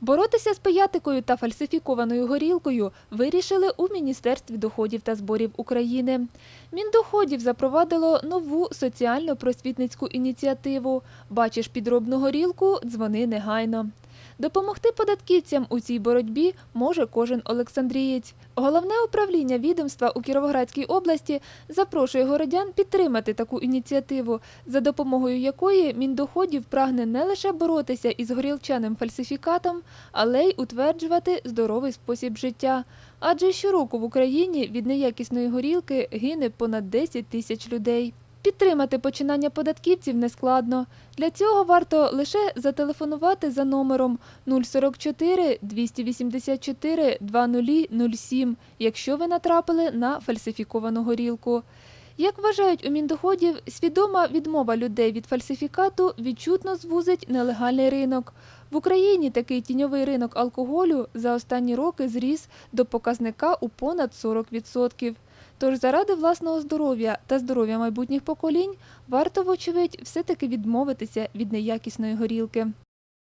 Боротися з пиятикою та фальсифікованою горілкою вирішили у Міністерстві доходів та зборів України. Міндоходів запровадило нову соціально-просвітницьку ініціативу «Бачиш підробну горілку? Дзвони негайно». Допомогти податківцям у цій боротьбі може кожен олександрієць. Головне управління відомства у Кіровоградській області запрошує городян підтримати таку ініціативу, за допомогою якої Міндоходів прагне не лише боротися із горілчаним фальсифікатом, але й утверджувати здоровий спосіб життя. Адже щороку в Україні від неякісної горілки гине понад 10 тисяч людей. Підтримати починання податківців нескладно. Для цього варто лише зателефонувати за номером 044 284 2007, якщо ви натрапили на фальсифіковану горілку. Як вважають у Міндоходів, свідома відмова людей від фальсифікату відчутно звузить нелегальний ринок. В Україні такий тіньовий ринок алкоголю за останні роки зріс до показника у понад 40%. Тож заради власного здоров'я та здоров'я майбутніх поколінь варто, вочевидь, все-таки відмовитися від неякісної горілки.